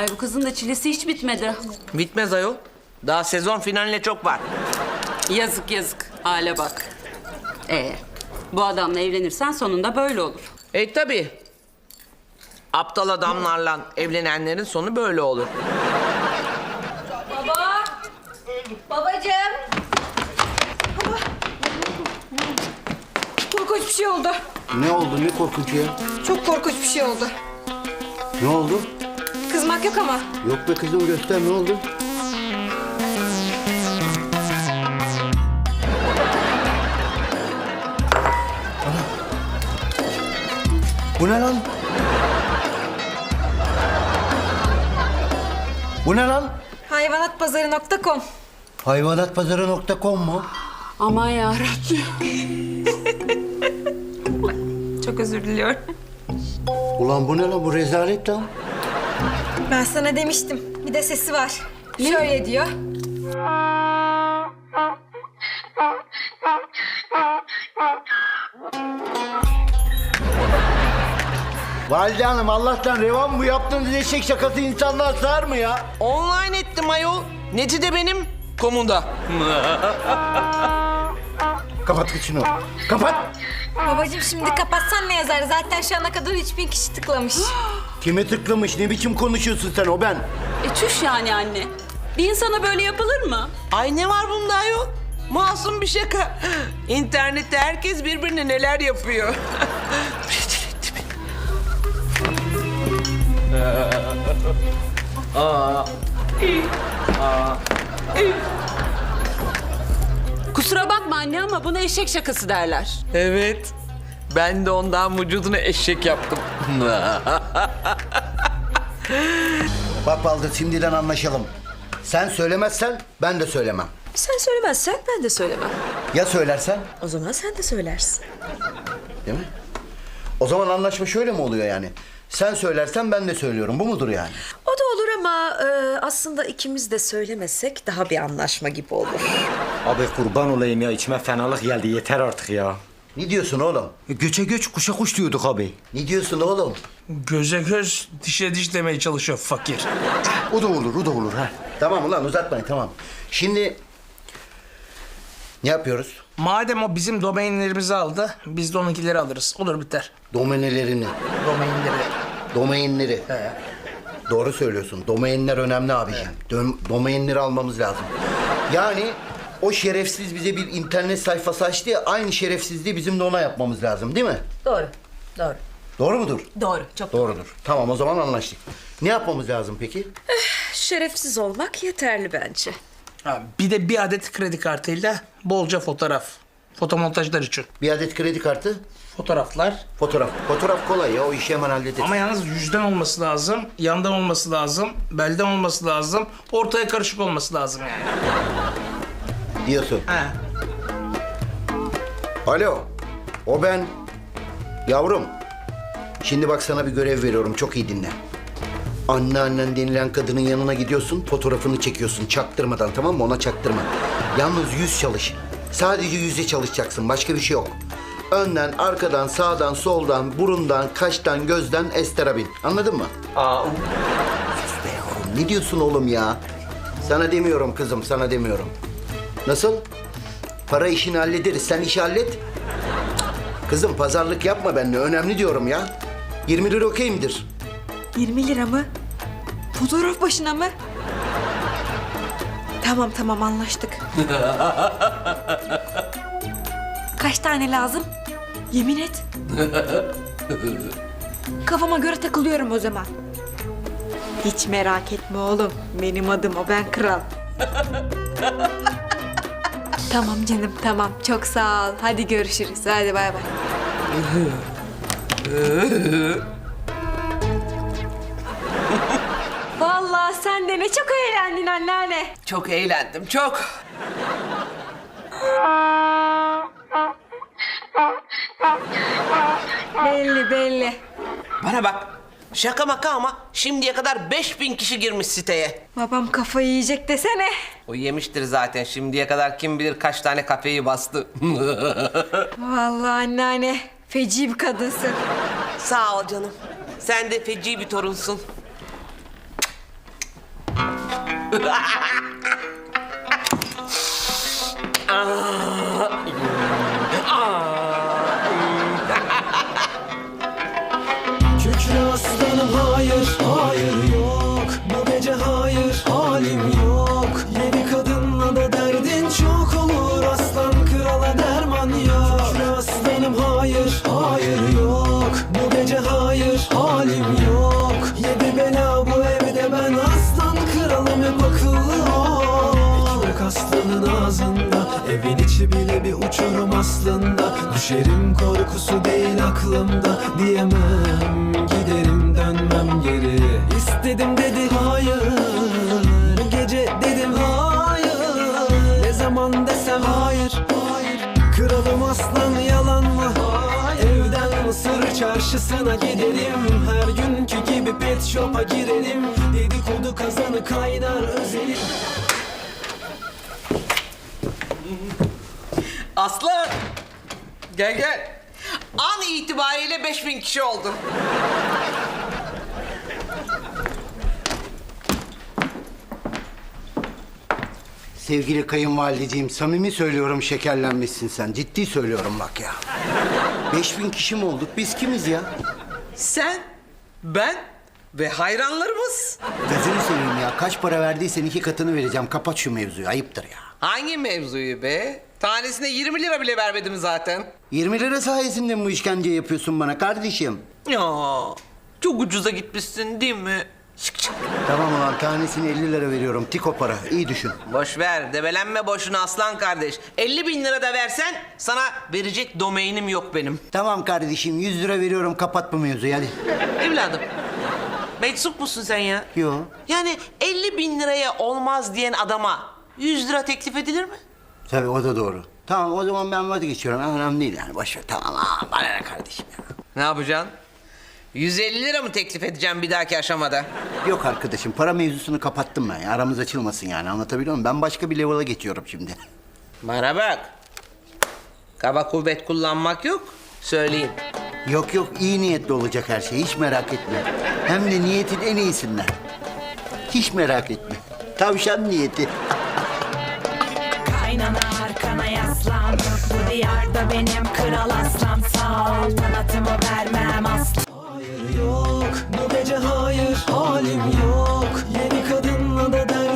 Ay bu kızın da çilesi hiç bitmedi. Bitmez ayol. Daha sezon finaline çok var. Yazık yazık. Hale bak. Ee, bu adamla evlenirsen sonunda böyle olur. E tabi. Aptal adamlarla evlenenlerin sonu böyle olur. Baba! Babacığım! Baba! Korkunç bir şey oldu. Ne oldu? Ne korkunç ya? Çok korkunç bir şey oldu. Ne oldu? Kızmak yok ama. Yok be kızım göster ne oldu? Bu ne lan? Bu ne lan? Hayvanatpazarı.com Hayvanatpazarı.com mu? Aman yarabbim. Çok özür diliyorum. Ulan bu ne lan? Bu rezalet lan. Ben sana demiştim. Bir de sesi var. Şöyle diyor. Valide Hanım Allah'tan revan bu yaptığınız eşek şakası insanlar sığar mı ya? Online ettim ayol. Neti de benim. Komunda. Kapat şunu. Kapat. Babacığım şimdi kapatsan ne yazar? Zaten şu ana kadar 3000 kişi tıklamış. Kime tıklamış? Ne biçim konuşuyorsun sen o ben? E çüş yani anne. Bir insana böyle yapılır mı? Ay ne var bunda ayol? Masum bir şaka. İnternette herkes birbirine neler yapıyor. Rezil etti beni. Kusura bakma anne ama buna eşek şakası derler. Evet. Ben de ondan vücuduna eşek yaptım. Bak Baldır şimdiden anlaşalım. Sen söylemezsen ben de söylemem. Sen söylemezsen ben de söylemem. Ya söylersen? O zaman sen de söylersin. Değil mi? O zaman anlaşma şöyle mi oluyor yani? Sen söylersen ben de söylüyorum. Bu mudur yani? O da olur ama e, aslında ikimiz de söylemesek daha bir anlaşma gibi olur. Abi kurban olayım ya içime fenalık geldi yeter artık ya. Ne diyorsun oğlum? Göçe göç kuşa kuş diyorduk abi. Ne diyorsun oğlum? Göze göz, dişe diş demeye çalışıyor fakir. O da olur, o da olur ha. Tamam ulan uzatmayın tamam. Şimdi ne yapıyoruz? Madem o bizim domainlerimizi aldı, biz de onunkileri alırız. Olur biter. Domenelerini, Domainleri. domainleri. Doğru söylüyorsun. Domainler önemli abiciğim. Dön- domainleri almamız lazım. Yani o şerefsiz bize bir internet sayfası açtı ya aynı şerefsizliği bizim de ona yapmamız lazım değil mi? Doğru, doğru. Doğru mudur? Doğru, çok Doğrudur. Tamam o zaman anlaştık. Ne yapmamız lazım peki? Şerefsiz olmak yeterli bence. Ha, bir de bir adet kredi kartıyla bolca fotoğraf. Fotomontajlar için. Bir adet kredi kartı, Fotoğraflar. fotoğraf. Fotoğraf kolay ya o işi hemen hallederiz. Ama yalnız yüzden olması lazım, yandan olması lazım, belden olması lazım, ortaya karışık olması lazım yani. Diyorsun. Ha. Alo. O ben. Yavrum. Şimdi bak sana bir görev veriyorum. Çok iyi dinle. Anneannen denilen kadının yanına gidiyorsun. Fotoğrafını çekiyorsun. Çaktırmadan tamam mı? Ona çaktırma. Yalnız yüz çalış. Sadece yüze çalışacaksın. Başka bir şey yok. Önden, arkadan, sağdan, soldan, burundan, kaştan, gözden estera bin. Anladın mı? Aa, Sus be yavrum. Ne diyorsun oğlum ya? Sana demiyorum kızım. Sana demiyorum. Nasıl? Para işini hallederiz. Sen işi hallet. Kızım pazarlık yapma benimle. Önemli diyorum ya. 20 lira okey midir? 20 lira mı? Fotoğraf başına mı? Tamam tamam anlaştık. Kaç tane lazım? Yemin et. Kafama göre takılıyorum o zaman. Hiç merak etme oğlum. Benim adım o ben kral. tamam canım tamam. Çok sağ ol. Hadi görüşürüz. Hadi bay bay. Vallahi sen de ne çok eğlendin anneanne. Çok eğlendim çok. Belli belli. Bana bak. Şaka maka ama şimdiye kadar 5000 kişi girmiş siteye. Babam kafayı yiyecek desene. O yemiştir zaten şimdiye kadar kim bilir kaç tane kafeyi bastı. Vallahi anneanne feci bir kadınsın. Sağ ol canım. Sen de feci bir torunsun. Kükre uçurum aslında. Düşerim korkusu değil aklımda. Diyemem giderim dönmem geri. İstedim dedi hayır. Bu gece dedim hayır. Ne zaman desem hayır. Hayır. Kralım aslan yalan mı? Evden Mısır çarşısına gidelim. Her günkü gibi pet shop'a girelim. Dedikodu kazanı kaynar özelim Aslı. Gel gel. An itibariyle 5000 kişi oldu. Sevgili kayınvalideciğim samimi söylüyorum şekerlenmişsin sen. Ciddi söylüyorum bak ya. 5000 kişi mi olduk? Biz kimiz ya? Sen, ben ve hayranlarımız. Gözünü seveyim ya. Kaç para verdiysen iki katını vereceğim. Kapat şu mevzuyu. Ayıptır ya. Hangi mevzuyu be? Tanesine 20 lira bile vermedim zaten. 20 lira sayesinde mi bu işkenceyi yapıyorsun bana kardeşim? Ya çok ucuza gitmişsin değil mi? Şık şık. Tamam ulan tanesini 50 lira veriyorum. Tiko para. İyi düşün. Boş ver, debelenme boşuna aslan kardeş. 50 bin lira da versen sana verecek domainim yok benim. Tamam kardeşim 100 lira veriyorum. Kapat bu mevzuyu hadi. Evladım, meczup musun sen ya? Yo. Yani 50 bin liraya olmaz diyen adama 100 lira teklif edilir mi? Tabii o da doğru. Tamam o zaman ben vazgeçiyorum. Önemli değil yani. Boş ver. Tamam. Aa, bana ne kardeşim ya. Ne yapacaksın? 150 lira mı teklif edeceğim bir dahaki aşamada? Yok arkadaşım para mevzusunu kapattım ben. ya. Aramız açılmasın yani anlatabiliyor muyum? Ben başka bir level'a geçiyorum şimdi. Bana bak. Kaba kuvvet kullanmak yok. Söyleyeyim. Yok yok iyi niyetli olacak her şey hiç merak etme. Hem de niyetin en iyisinden. Hiç merak etme. Tavşan niyeti. Kaynana arkana yaslan. Bu diyarda benim kral aslan. Sağ ol kanatımı vermem asla Hayır yok bu gece hayır. Halim yok. Yeni kadınla da derdin